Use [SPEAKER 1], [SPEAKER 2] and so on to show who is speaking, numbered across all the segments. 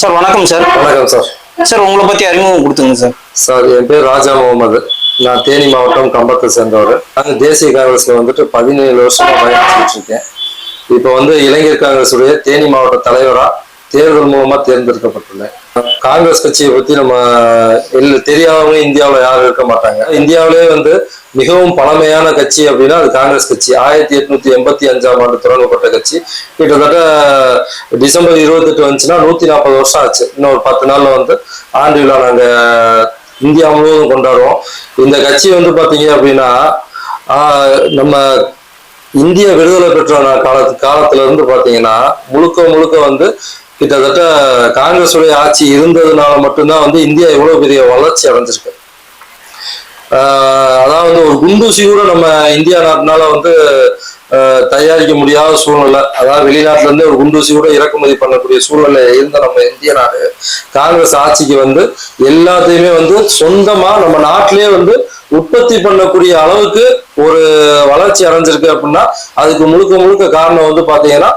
[SPEAKER 1] Sir வணக்கம் sir.
[SPEAKER 2] வணக்கம் sir.
[SPEAKER 1] Sir உங்களை பத்தி அறிமுகம் கொடுத்துங்க சார்.
[SPEAKER 2] சார் என் பேர் ராஜா முகமது. நான் தேனி மாவட்டம் கம்பத்தை சேர்ந்தவர். நான் தேசிய காங்கிரஸ்ல வந்துட்டு பதினேழு வருஷமா பயணிச்சுட்டு இருக்கேன். இப்போ வந்து இளைஞர் காங்கிரஸுடைய தேனி மாவட்ட தலைவரா தேர்தல் மூலமா தேர்ந்தெடுக்கப்பட்டுள்ளேன். காங்கிரஸ் கட்சியை பத்தி நம்ம தெரியாதவங்க இந்தியாவில் யாரும் இருக்க மாட்டாங்க. இந்தியாவிலே வந்து மிகவும் பழமையான கட்சி அப்படின்னா அது காங்கிரஸ் கட்சி. ஆயிரத்தி எட்நூத்தி எண்பத்தி அஞ்சாம் ஆண்டு தொடங்கப்பட்ட கட்சி. கிட்டத்தட்ட டிசம்பர் இருபத்தெட்டு வந்துச்சுன்னா நூத்தி நாற்பது வருஷம் ஆச்சு. இன்னும் ஒரு பத்து நாள்ல வந்து ஆண்டு விழா நாங்க இந்தியா முழுவதும் கொண்டாடுவோம். இந்த கட்சி வந்து பாத்தீங்க அப்படின்னா நம்ம இந்திய விடுதலை பெற்ற கால காலத்து காலத்துல இருந்து பாத்தீங்கன்னா முழுக்க முழுக்க வந்து கிட்டத்தட்ட காங்கிரஸுடைய ஆட்சி இருந்ததுனால மட்டும்தான் வந்து இந்தியா இவ்வளவு பெரிய வளர்ச்சி அடைஞ்சிருக்கு. அதாவது ஒரு குண்டூசி கூட நம்ம இந்தியா நாட்டினால வந்து தயாரிக்க முடியாத சூழ்நிலை. அதாவது வெளிநாட்டுல இருந்து ஒரு குண்டூசி கூட இறக்குமதி பண்ணக்கூடிய சூழ்நிலை இருந்த நம்ம இந்திய நாடு. காங்கிரஸ் ஆட்சிக்கு வந்து எல்லாத்தையுமே வந்து சொந்தமா நம்ம நாட்டிலேயே வந்து உற்பத்தி பண்ணக்கூடிய அளவுக்கு ஒரு வளர்ச்சி அடைஞ்சிருக்கு அப்படின்னா அதுக்கு முழுக்க முழுக்க காரணம் வந்து பாத்தீங்கன்னா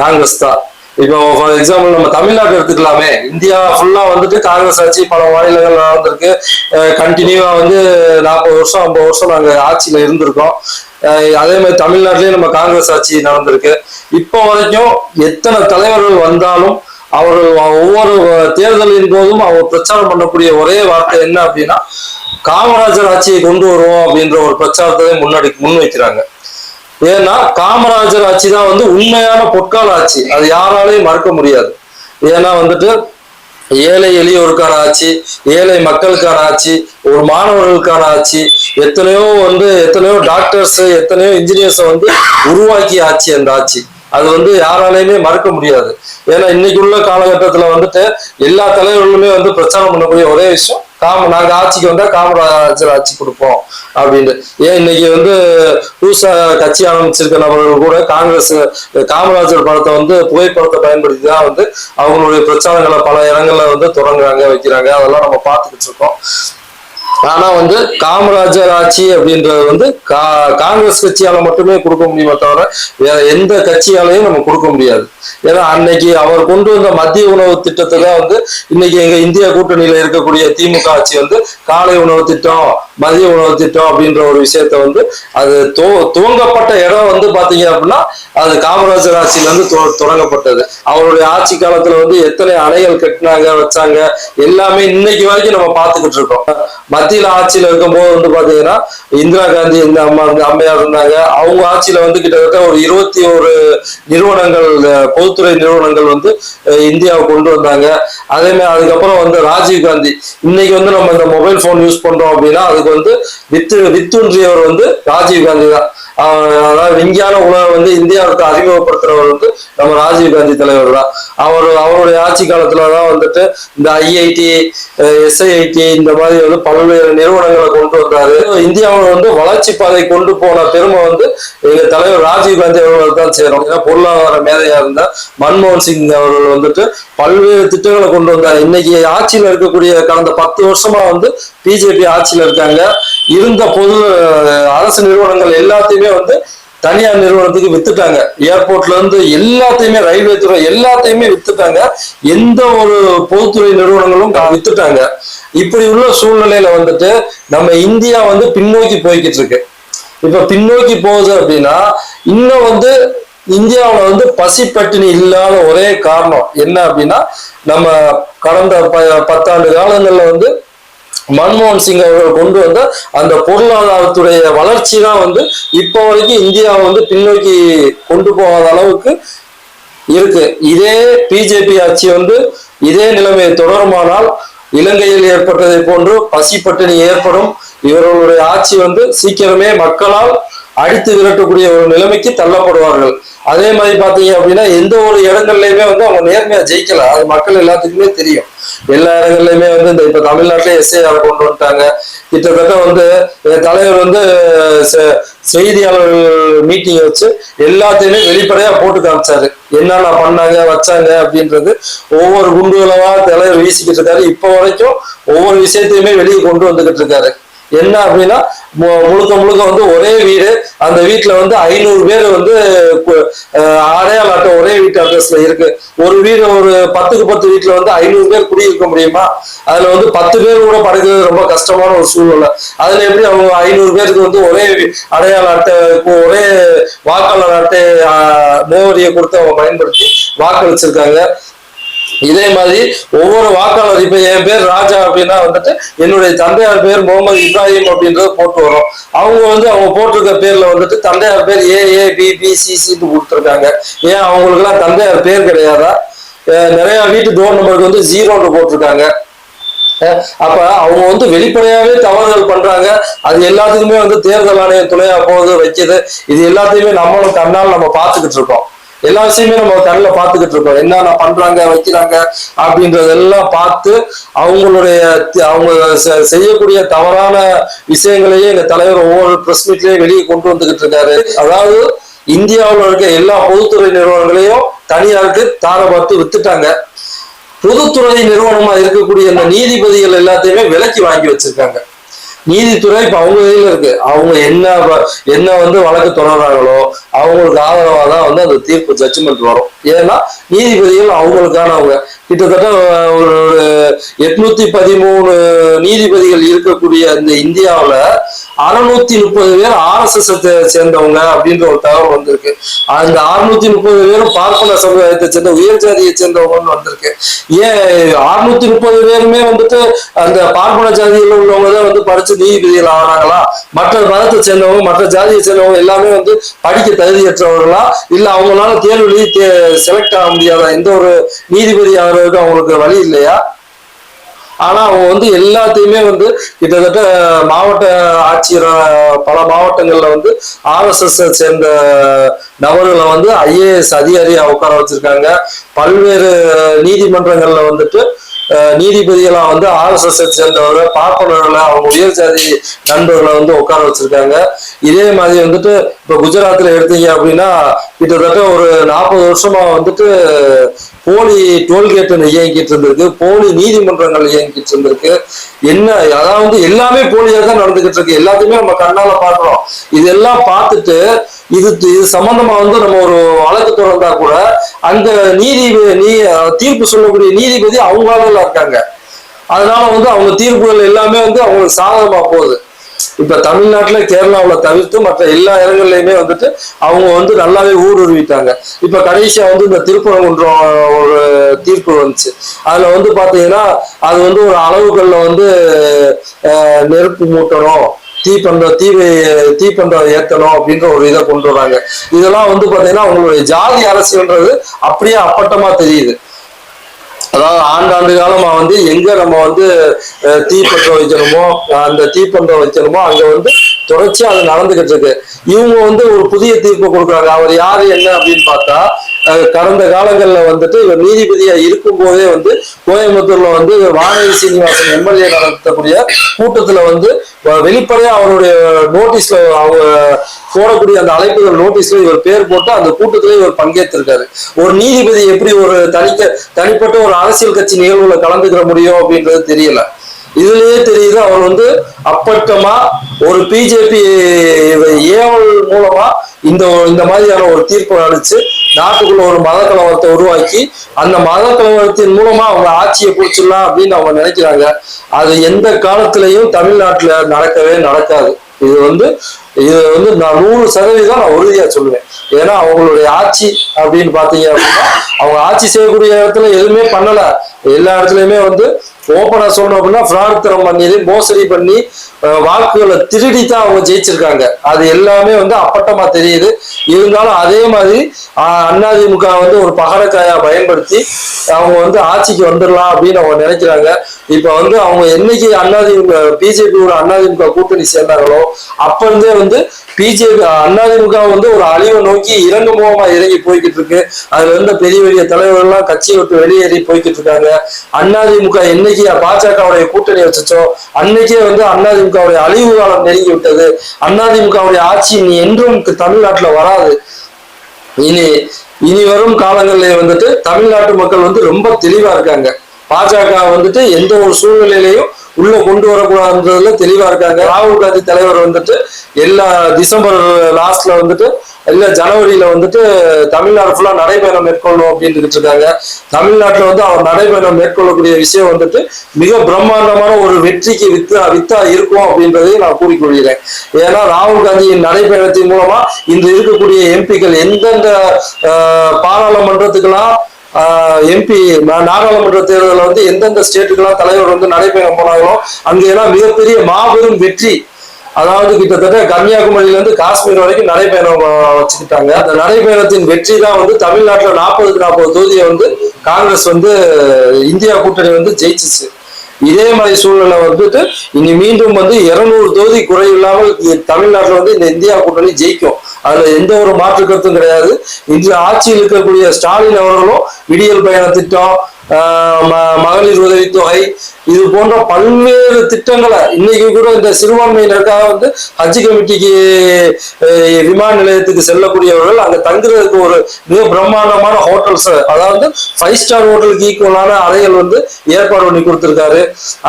[SPEAKER 2] காங்கிரஸ் தான். இப்போ ஃபார் எக்ஸாம்பிள் நம்ம தமிழ்நாடு எடுத்துக்கலாமே. இந்தியா ஃபுல்லா வந்துட்டு காங்கிரஸ் ஆட்சி பல மாநிலங்கள் நடந்திருக்கு. கண்டினியூவா வந்து நாற்பது வருஷம் ஐம்பது வருஷம் நாங்க ஆட்சியில இருந்திருக்கோம். அஹ் அதே மாதிரி தமிழ்நாட்டிலேயே நம்ம காங்கிரஸ் ஆட்சி நடந்திருக்கு. இப்போ வரைக்கும் எத்தனை தலைவர்கள் வந்தாலும் அவர்கள் ஒவ்வொரு தேர்தலின் போதும் அவர் பிரச்சாரம் பண்ணக்கூடிய ஒரே வார்த்தை என்ன அப்படின்னா காமராஜர் ஆட்சியை கொண்டு வருவோம் அப்படின்ற ஒரு பிரச்சாரத்தை முன்னாடி முன்வைக்கிறாங்க. ஏன்னா காமராஜர் ஆட்சி தான் வந்து உண்மையான பொற்கால ஆட்சி. அது யாராலையும் மறுக்க முடியாது. ஏன்னா வந்துட்டு ஏழை எளியோருக்கான ஆட்சி ஏழை மக்களுக்கான ஆட்சி ஒரு மாணவர்களுக்கான ஆட்சி எத்தனையோ வந்து எத்தனையோ டாக்டர்ஸ் எத்தனையோ இன்ஜினியர்ஸை வந்து உருவாக்கிய ஆட்சி அந்த ஆட்சி. அது வந்து யாராலையுமே மறுக்க முடியாது. ஏன்னா இன்னைக்கு உள்ள காலகட்டத்தில் வந்துட்டு எல்லா தலைவர்களுமே வந்து பிரச்சாரம் பண்ணக்கூடிய ஒரே விஷயம் காம நாங்க ஆட்சிக்கு வந்தா காமராஜர் ஆட்சி கொடுப்போம் அப்படின்ட்டு ஏன் இன்னைக்கு வந்து புதுசா கட்சி ஆரம்பிச்சிருக்க நபர்கள் கூட காங்கிரஸ் காமராஜர் படத்தை வந்து புகைப்படத்தை பயன்படுத்தி தான் வந்து அவங்களுடைய பிரச்சாரங்களை பல இடங்கள்ல வந்து தொடங்குறாங்க வைக்கிறாங்க. அதெல்லாம் நம்ம பார்த்துக்கிட்டு இருக்கோம். ஆனா வந்து காமராஜர் ஆட்சி அப்படின்றது வந்து கா காங்கிரஸ் கட்சியால மட்டுமே கொடுக்க முடியுமே தவிர வேற எந்த கட்சியாலையும் நம்ம கொடுக்க முடியாது. ஏன்னா அன்னைக்கு அவர் கொண்டு வந்த மத்திய உணவு திட்டத்தை தான் வந்து இன்னைக்கு எங்க இந்திய கூட்டணியில இருக்கக்கூடிய திமுக ஆட்சி வந்து காலை உணவு திட்டம் மதிய உணவு திட்டம் அப்படின்ற ஒரு விஷயத்த வந்து அது துவங்கப்பட்ட இடம் வந்து பாத்தீங்க அப்படின்னா அது காமராஜர் ஆட்சியில இருந்து தொ- தொடங்கப்பட்டது. அவருடைய ஆட்சி காலத்துல வந்து எத்தனை அணைகள் கட்டினாங்க வச்சாங்க எல்லாமே இன்னைக்கு வரைக்கும் நம்ம பார்த்துக்கிட்டு இருக்கோம். மத்தியில ஆட்சியில இருக்கும்போது வந்து பாத்தீங்கன்னா இந்திரா காந்தி இந்த அம்மா இந்த அம்மையார் இருந்தாங்க. அவங்க ஆட்சியில வந்து கிட்டத்தட்ட ஒரு இருபத்தி ஒரு நிறுவனங்கள் பொதுத்துறை நிறுவனங்கள் வந்து இந்தியாவை கொண்டு வந்தாங்க. அதே மாதிரி அதுக்கப்புறம் வந்து ராஜீவ் காந்தி. இன்னைக்கு வந்து நம்ம இந்த மொபைல் போன் யூஸ் பண்றோம் அப்படின்னா அதுக்கு வந்து வித்து வித்துன்றியவர் வந்து ராஜீவ் காந்தி தான். அதாவது விஞ்ஞான உலகம் வந்து இந்தியாவுக்கு அறிமுகப்படுத்துறவர் வந்து நம்ம ராஜீவ் காந்தி தலைவர் தான். அவர் அவருடைய ஆட்சி காலத்துல தான் வந்துட்டு இந்த ஐஐடி எஸ்ஐஐடி இந்த மாதிரி வந்து பல பல்வேறு நிறுவனங்களை கொண்டு வந்தாரு. இந்தியாவை வந்து வளர்ச்சி பாதை கொண்டு போன பெருமை வந்து எங்க தலைவர் ராஜீவ் காந்தி அவர்கள் தான் சேரும். ஏன்னா பொருளாதார மேதையா இருந்தா மன்மோகன் சிங் அவர்கள் வந்துட்டு பல்வேறு திட்டங்களை கொண்டு வந்தார். இன்னைக்கு ஆட்சியில் இருக்கக்கூடிய கடந்த பத்து வருஷமா வந்து பிஜேபி ஆட்சியில் இருக்காங்க. இருந்த பொது அரசு நிறுவனங்கள் எல்லாத்தையுமே வந்து தனியார் நிறுவனத்துக்கு வித்துட்டாங்க. ஏர்போர்ட்ல இருந்து எல்லாத்தையுமே ரயில்வே துறை எல்லாத்தையுமே வித்துட்டாங்க. எந்த ஒரு பொதுத்துறை நிறுவனங்களும் வித்துட்டாங்க. இப்படி உள்ள சூழ்நிலையில வந்துட்டு நம்ம இந்தியா வந்து பின்னோக்கி போய்கிட்டு இருக்கு. இப்ப பின்னோக்கி போகுது அப்படின்னா இன்னும் வந்து இந்தியாவுல வந்து பசி பட்டினி இல்லாத ஒரே காரணம் என்ன அப்படின்னா நம்ம கடந்த ப- பத்தாண்டு காலங்கள்ல வந்து மன்மோகன் சிங் அவர்கள் கொண்டு வந்த அந்த பொருளாதாரத்துடைய வளர்ச்சி தான் வந்து இப்போ வரைக்கும் இந்தியாவை வந்து பின்னோக்கி கொண்டு போகாத அளவுக்கு இருக்கு. இதே பிஜேபி ஆட்சி வந்து இதே நிலைமை தொடருமானால் இலங்கையில் ஏற்பட்டதை போன்று பசி பட்டினி ஏற்படும். இவர்களுடைய ஆட்சி வந்து சீக்கிரமே மக்களால் அடித்து விரட்டக்கூடிய ஒரு நிலைமைக்கு தள்ளப்படுவார்கள். அதே மாதிரி பாத்தீங்க அப்படின்னா எந்த ஒரு இடங்கள்லயுமே வந்து அவங்க நேர்மையா ஜெயிக்கல. அது மக்கள் எல்லாத்துக்குமே தெரியும். எல்லா இடங்கள்லயுமே வந்து இந்த இப்ப தமிழ்நாட்டிலே எஸ்ஐஆர் கொண்டு வந்துட்டாங்க. கிட்டத்தட்ட வந்து என் தலைவர் வந்து செ- செய்தியாளர்கள் மீட்டிங் வச்சு எல்லாத்தையுமே வெளிப்படையா போட்டு காமிச்சாரு. என்னென்ன பண்ணாங்க வச்சாங்க அப்படின்றது ஒவ்வொரு குண்டுகளவா தலைவர் வீசிக்கிட்டு இருக்காரு. இப்போ வரைக்கும் ஒவ்வொரு விஷயத்தையுமே வெளியே கொண்டு வந்துகிட்டு இருக்காரு. என்ன அப்படின்னா முழுக்க முழுக்க வந்து ஒரே வீடு. அந்த வீட்டுல வந்து ஐநூறு பேர் வந்து அடையாள அட்டை ஒரே வீட்டு அட்ரஸ்ல இருக்கு. ஒரு வீடு ஒரு பத்துக்கு பத்து வீட்டுல வந்து ஐநூறு பேர் குடியிருக்க முடியுமா? அதுல வந்து பத்து பேர் கூட படுக்கிறது ரொம்ப கஷ்டமான ஒரு சூழ்நிலை. அதுல எப்படி அவங்க ஐநூறு பேருக்கு வந்து ஒரே அடையாள அட்டை ஒரே வாக்காளர் அட்டை முகவரியை கொடுத்து அவங்க பயன்படுத்தி வாக்களிச்சிருக்காங்க? இதே மாதிரி ஒவ்வொரு வாக்காளர் இப்ப என் பேர் ராஜா அப்படின்னா வந்துட்டு என்னுடைய தந்தையார் பேர் முகமது இப்ராஹிம் அப்படின்றத போட்டு வரும் அவங்க வந்து அவங்க போட்டிருக்க பேர்ல வந்துட்டு தந்தையார் பேர் ஏ ஏ பி பி கொடுத்துருக்காங்க. ஏன்? அவங்களுக்கு எல்லாம் தந்தையார் பேர் கிடையாதா? நிறைய வீட்டு டோர் நம்பருக்கு வந்து ஜீரோன்னு போட்டிருக்காங்க. அப்ப அவங்க வந்து வெளிப்படையாவே தவறுகள் பண்றாங்க. அது எல்லாத்துக்குமே வந்து தேர்தல் ஆணையம் துணையா போகுது வைக்குது. இது எல்லாத்தையுமே நம்மளும் கண்ணால் நம்ம பார்த்துக்கிட்டு இருக்கோம். எல்லா விஷயமே நம்ம கண்ணில் பார்த்துக்கிட்டு இருக்கோம். என்னென்ன பண்றாங்க வைக்கிறாங்க அப்படின்றதெல்லாம் பார்த்து அவங்களுடைய அவங்க செ- செய்யக்கூடிய தவறான விஷயங்களையே எங்க தலைவர் ஒவ்வொரு பிரஸ் மீட்லயே வெளியே கொண்டு வந்துகிட்டு இருக்காரு. அதாவது இந்தியாவில் இருக்க எல்லா பொதுத்துறை நிறுவனங்களையும் தனியாருக்கு தார பார்த்து வித்துட்டாங்க. பொதுத்துறை நிறுவனமா இருக்கக்கூடிய இந்த நீதிபதிகள் எல்லாத்தையுமே விலக்கி வாங்கி வச்சிருக்காங்க. நீதித்துறை இப்ப அவங்க கையில இருக்கு. அவங்க என்ன என்ன வந்து வழக்கு தொடர்றாங்களோ அவங்களுக்கு ஆதரவா தான் வந்து அந்த தீர்ப்பு ஜட்ஜ்மெண்ட் வரும். ஏன்னா நீதிபதிகள் அவங்களுக்கானவங்க. கிட்டத்தட்ட ஒரு எட்நூத்தி பதிமூணு நீதிபதிகள் இருக்கக்கூடிய இந்த இந்தியாவுல அறுநூத்தி முப்பது பேர் ஆர்எஸ்எஸ் சேர்ந்தவங்க அப்படின்ற ஒரு தகவல் வந்திருக்கு. அந்த அறுநூத்தி முப்பது பேரும் பார்ப்பன சமுதாயத்தை சேர்ந்த உயர் ஜாதியை சேர்ந்தவங்கன்னு வந்திருக்கு. ஏன் அறுநூத்தி முப்பது பேருமே வந்துட்டு அந்த பார்ப்பன ஜாதியில் உள்ளவங்க தான் வந்து படிச்சு நீதிபதிகள் ஆனாங்களா? மற்ற மதத்தை சேர்ந்தவங்க மற்ற ஜாதியை சேர்ந்தவங்க எல்லாமே வந்து படிக்க தகுதியற்றவர்களா? இல்ல அவங்களால தேர்வு செலக்ட் ஆக முடியாத? எந்த ஒரு நீதிபதி ஆகிறதுக்கு அவங்களுக்கு வழி இல்லையா? ஆனா அவங்க வந்து எல்லாத்தையுமே வந்து கிட்டத்தட்ட மாவட்ட ஆட்சியர் பல மாவட்டங்கள்ல வந்து ஆர்எஸ்எஸ் சேர்ந்த நபர்களை வந்து ஐஏஎஸ் அதிகாரியா உட்கார வச்சிருக்காங்க. பல்வேறு நீதிமன்றங்கள்ல வந்துட்டு நீதிபதியெல்லாம் வந்து ஆர்எஸ்எஸ் சேர்ந்தவர்கள் பார்ப்பனர்களை அவங்க உயர் ஜாதி நண்பர்களை வந்து உட்கார வச்சிருக்காங்க. இதே மாதிரி வந்துட்டு இப்ப குஜராத்ல எடுத்தீங்க அப்படின்னா கிட்டத்தட்ட ஒரு நாற்பது வருஷமா வந்துட்டு போலி டோல்கேட் இயங்கிட்டு இருந்திருக்கு. போலி நீதிமன்றங்கள் இயங்கிட்டு இருந்திருக்கு. என்ன அதாவது எல்லாமே போலியா தான் நடந்துகிட்டு இருக்கு. எல்லாத்தையுமே நம்ம கண்ணால பாக்குறோம் இதெல்லாம் பார்த்துட்டு இது இது சம்பந்தமா வந்து நம்ம ஒரு வழக்கு தொடர்ந்தா கூட அந்த நீதி நீ தீர்ப்பு சொல்லக்கூடிய நீதிபதி அவங்களால இருக்காங்க. அதனால வந்து அவங்க தீர்ப்புகள் எல்லாமே வந்து அவங்களுக்கு சாதகமா போகுது. இப்ப தமிழ்நாட்டுல கேரளாவில் தவிர்த்து மற்ற எல்லா இடங்கள்லயுமே வந்துட்டு அவங்க வந்து நல்லாவே ஊடுருவிட்டாங்க. இப்ப கடைசியா வந்து இந்த திருப்பரங்குன்றம் ஒரு தீர்ப்பு வந்துச்சு. அதுல வந்து பாத்தீங்கன்னா அது வந்து ஒரு அளவுகள்ல வந்து நெருப்பு மூட்டணும் தீப்பந்தம் தீ பண்ற ஏத்தணும் அப்படின்ற ஒரு இதை கொண்டு வராங்க. இதெல்லாம் வந்து பாத்தீங்கன்னா அவங்களுடைய ஜாதி அரசியல்ன்றது அப்படியே அப்பட்டமா தெரியுது. அதாவது ஆண்டாண்டு காலமா வந்து எங்க நம்ம வந்து அஹ், தீப்பந்தம் வைக்கணுமோ அந்த தீப்பந்தம் வைக்கணுமோ அங்க வந்து தொடர்ச்சியா அது நடந்துகிட்டு இருக்கு. இவங்க வந்து ஒரு புதிய தீர்ப்பு கொடுக்குறாங்க. அவர் யாரு என்ன அப்படின்னு பார்த்தா கடந்த காலங்களில் வந்துட்டு இவர் நீதிபதியா இருக்கும் போதே வந்து கோயம்புத்தூர்ல வந்து வானதி சீனிவாசன் எம்எல்ஏ நடத்தக்கூடிய கூட்டத்துல வந்து வெளிப்படையா அவருடைய நோட்டீஸ்ல அவங்க போடக்கூடிய அந்த அழைப்புகள் நோட்டீஸ்ல இவர் பேர் போட்டு அந்த கூட்டத்திலே இவர் பங்கேற்றிருக்காரு. ஒரு நீதிபதி எப்படி ஒரு தனிக்க தனிப்பட்ட ஒரு அரசியல் கட்சி நிகழ்வுல கலந்துக்கிற முடியும் அப்படின்றது தெரியல. இதுலயே தெரியுது அவர் வந்து அப்பட்டமா ஒரு பிஜேபி ஏவல் மூலமா இந்த இந்த மாதிரியான ஒரு தீர்ப்பு அளிச்சு நாட்டுக்குள்ள ஒரு மத கலவரத்தை உருவாக்கி அந்த மத கலவரத்தின் மூலமா அவங்க ஆட்சியை பிடிச்சிடலாம் அப்படின்னு அவங்க நினைக்கிறாங்க. அது எந்த காலத்திலையும் தமிழ்நாட்டுல நடக்கவே நடக்காது. இது வந்து இது வந்து நான் நூறு சதவீதம் நான் உறுதியா சொல்லுவேன். ஏன்னா அவங்களுடைய ஆட்சி அப்படின்னு பாத்தீங்க அப்படின்னா அவங்க ஆட்சி செய்யக்கூடிய இடத்துல எதுவுமே பண்ணல. எல்லா இடத்துலயுமே வந்து ஓப்பனா சொல்லணும் அப்படின்னா ஃப்ராட் தரம் பண்ணி மோசடி பண்ணி வாக்குகளை திருடி தான் அவங்க ஜெயிச்சிருக்காங்க. அது எல்லாமே வந்து அப்பட்டமா தெரியுது. இருந்தாலும் அதே மாதிரி அண்ணாதிமுக அதிமுக வந்து ஒரு பகடக்காயா பயன்படுத்தி அவங்க வந்து ஆட்சிக்கு வந்துடலாம் அப்படின்னு அவங்க நினைக்கிறாங்க. இப்ப வந்து அவங்க என்னைக்கு அதிமுக பிஜேபியோட அதிமுக கூட்டணி சேர்ந்தாங்களோ அப்ப இருந்தே வந்து பிஜேபி அதிமுக வந்து ஒரு அழிவை நோக்கி இறங்கு முகமா இறங்கி போய்கிட்டு இருக்கு. அதுல இருந்த பெரிய பெரிய தலைவர்கள்லாம் கட்சியை விட்டு வெளியேறி போய்கிட்டு இருக்காங்க. அதிமுக என்னைக்கு பாஜகவுடைய கூட்டணி வச்சுச்சோ அன்னைக்கே வந்து அதிமுகவுடைய அழிவு காலம் நெருங்கி விட்டது. அதிமுகவுடைய ஆட்சி இனி என்றும் தமிழ்நாட்டுல வராது. இனி இனி வரும் காலங்களில் வந்துட்டு தமிழ்நாட்டு மக்கள் வந்து ரொம்ப தெளிவா இருக்காங்க. பாஜக வந்துட்டு எந்த ஒரு சூழ்நிலையிலையும் உள்ள கொண்டு வரக்கூடாதுன்றதுல தெளிவா இருக்காங்க. ராகுல் காந்தி தலைவர் வந்துட்டு எல்லா டிசம்பர் லாஸ்ட்ல வந்துட்டு இல்ல ஜனவரியில வந்துட்டு தமிழ்நாடு ஃபுல்லா நடைபயணம் மேற்கொள்ளணும் அப்படின்னு இருக்காங்க. தமிழ்நாட்டுல வந்து அவர் நடைபயணம் மேற்கொள்ளக்கூடிய விஷயம் வந்துட்டு மிக பிரம்மாண்டமான ஒரு வெற்றிக்கு வித்தா வித்தா இருக்கும் அப்படின்றதையும் நான் கூறிக்கொள்கிறேன். ஏன்னா ராகுல் காந்தியின் நடைபயணத்தின் மூலமா இன்று இருக்கக்கூடிய எம்பிக்கள் எந்தெந்த பாராளுமன்றத்துக்கெல்லாம் எம்பி நாடாளுமன்ற தேர்தலில் வந்து எந்தெந்த ஸ்டேட்டுக்கெல்லாம் தலைவர் வந்து நடைபயணம் போனாங்களோ அங்கெல்லாம் மிகப்பெரிய மாபெரும் வெற்றி. அதாவது கிட்டத்தட்ட கன்னியாகுமரியில இருந்து காஷ்மீர் வரைக்கும் நடைபயணம் வச்சுக்கிட்டாங்க. அந்த நடைபயணத்தின் வெற்றி தான் வந்து தமிழ்நாட்டில் நாற்பதுக்கு நாற்பது தொகுதியை வந்து காங்கிரஸ் வந்து இந்தியா கூட்டணி வந்து ஜெயிச்சிச்சு. இதே மாதிரி சூழ்நிலை வந்துட்டு இனி மீண்டும் வந்து இருநூறு தொகுதி குறைவில்லாமல் தமிழ்நாட்டில் வந்து இந்த இந்தியா கூட்டணி ஜெயிக்கும். அதுல எந்த ஒரு மாற்று கருத்தும் கிடையாது. இன்று ஆட்சியில் இருக்கக்கூடிய ஸ்டாலின் அவர்களும் விடியல் பயண திட்டம் ஆஹ் மகளிர் உதவித்தொகை இது போன்ற பல்வேறு திட்டங்களை இன்னைக்கு கூட இந்த சிறுபான்மையினருக்காக வந்து ஹஜ் கமிட்டிக்கு விமான நிலையத்துக்கு செல்லக்கூடியவர்கள் அங்க தங்குறதுக்கு ஒரு மிக பிரம்மாண்டமான ஹோட்டல்ஸ் அதாவது ஃபைவ் ஸ்டார் ஹோட்டலுக்கு ஈக்குவலான அறைகள் வந்து ஏற்பாடு பண்ணி கொடுத்திருக்காரு.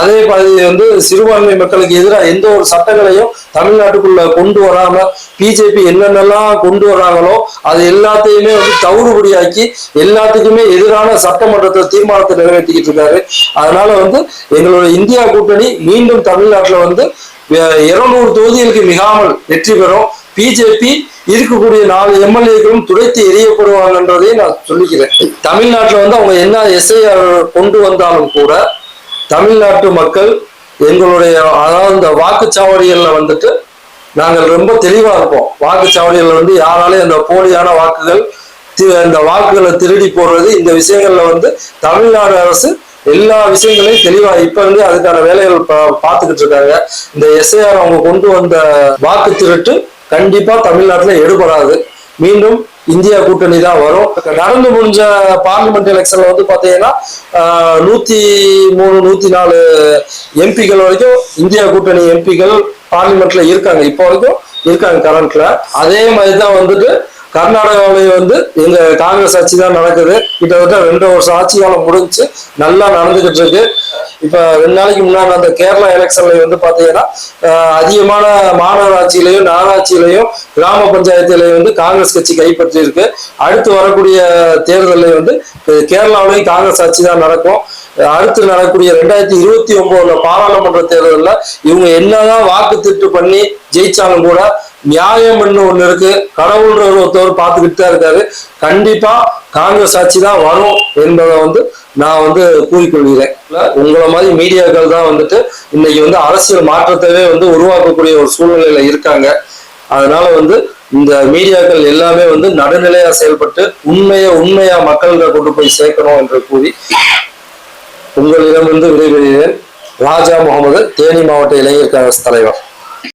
[SPEAKER 2] அதே மாதிரி வந்து சிறுபான்மை மக்களுக்கு எதிராக எந்த ஒரு சட்டங்களையும் தமிழ்நாட்டுக்குள்ள கொண்டு வராம பிஜேபி என்னென்னலாம் கொண்டு வராங்களோ அது எல்லாத்தையுமே வந்து தவறுபடியாக்கி எல்லாத்துக்குமே எதிரான சட்டமன்றத்தில் தீர்மானத்தை நிறைவேற்றிக்கிட்டு இருக்காரு. அதனால வந்து எங்களுடைய இந்தியா கூட்டணி மீண்டும் தமிழ்நாட்டில் வந்து இருநூறு தொகுதிகளுக்கு மிகாமல் வெற்றி பெறும். பிஜேபி இருக்கக்கூடிய நாலு எம்எல்ஏக்களும் துடைத்து எரியப்படுவாங்கன்றதையும் நான் சொல்லிக்கிறேன். தமிழ்நாட்டில் வந்து அவங்க என்ன எஸ்ஐஆர் கொண்டு வந்தாலும் கூட தமிழ்நாட்டு மக்கள் எங்களுடைய அதாவது இந்த வாக்குச்சாவடிகளில் வந்துட்டு நாங்கள் ரொம்ப தெளிவாக இருப்போம். வாக்குச்சாவடிகளில் வந்து யாராலையும் அந்த போலியான வாக்குகள் தி- அந்த வாக்குகளை திருடி போடுறது இந்த விஷயங்கள்ல வந்து தமிழ்நாடு அரசு எல்லா விஷயங்களையும் தெளிவா இப்ப வந்து அதுக்கான வேலைகள் பா- பார்த்துக்கிட்டு இருக்காங்க. இந்த எஸ்ஐஆர் அவங்க கொண்டு வந்த வாக்கு திருட்டு கண்டிப்பா தமிழ்நாட்டுல எடுபடாது. மீண்டும் இந்தியா கூட்டணி தான் வரும். நடந்து முடிஞ்ச பார்லிமெண்ட் எலெக்ஷன்ல வந்து பாத்தீங்கன்னா நூத்தி மூணு நூத்தி நாலு எம்பிகள் வரைக்கும் இந்தியா கூட்டணி எம்பிக்கள் பார்லிமெண்ட்ல இருக்காங்க. இப்போ வரைக்கும் இருக்காங்க கரண்ட்ல அதே மாதிரி தான் வந்துட்டு கர்நாடகாவிலேயே வந்து எங்க காங்கிரஸ் ஆட்சி தான் நடக்குது. கிட்டத்தட்ட ரெண்டு வருஷம் ஆட்சி காலம் முடிஞ்சு நல்லா நடந்துகிட்டு இருக்கு. இப்ப ரெண்டு நாளைக்கு முன்னாடி அந்த கேரளா எலெக்ஷன்ல வந்து பாத்தீங்கன்னா அதிகமான மாநகராட்சியிலையும் நகராட்சியிலையும் கிராம பஞ்சாயத்திலையும் வந்து காங்கிரஸ் கட்சி கைப்பற்றி இருக்கு அடுத்து வரக்கூடிய தேர்தலில் வந்து கேரளாவிலையும் காங்கிரஸ் ஆட்சி தான் நடக்கும். அடுத்து நடக்கக்கூடிய ரெண்டாயிரத்தி இருபத்தி ஒன்பதுல பாராளுமன்ற தேர்தலில் இவங்க என்னதான் வாக்கு திட்டு பண்ணி ஜெயிச்சாலும் கூட நியாயம் ஒண்ணு இருக்கு. கடவுள்ன்ற ஒருத்தவர் பார்த்துக்கிட்டு தான் இருக்காரு. கண்டிப்பா காங்கிரஸ் ஆட்சி தான் வரும் என்பதை வந்து நான் வந்து கூறிக்கொள்கிறேன். உங்களை மாதிரி மீடியாக்கள் தான் வந்துட்டு இன்னைக்கு வந்து அரசியல் மாற்றத்தவே வந்து உருவாக்கக்கூடிய ஒரு சூழ்நிலையில இருக்காங்க. அதனால வந்து இந்த மீடியாக்கள் எல்லாமே வந்து நடுநிலையா செயல்பட்டு உண்மையை உண்மையா மக்கள்கிட்ட கொண்டு போய் சேர்க்கணும் என்று கூறி உங்களிடமிருந்து விடைபெறுகிறேன். ராஜா முகமது தேனி மாவட்ட இளைஞர் காங்கிரஸ் தலைவர்.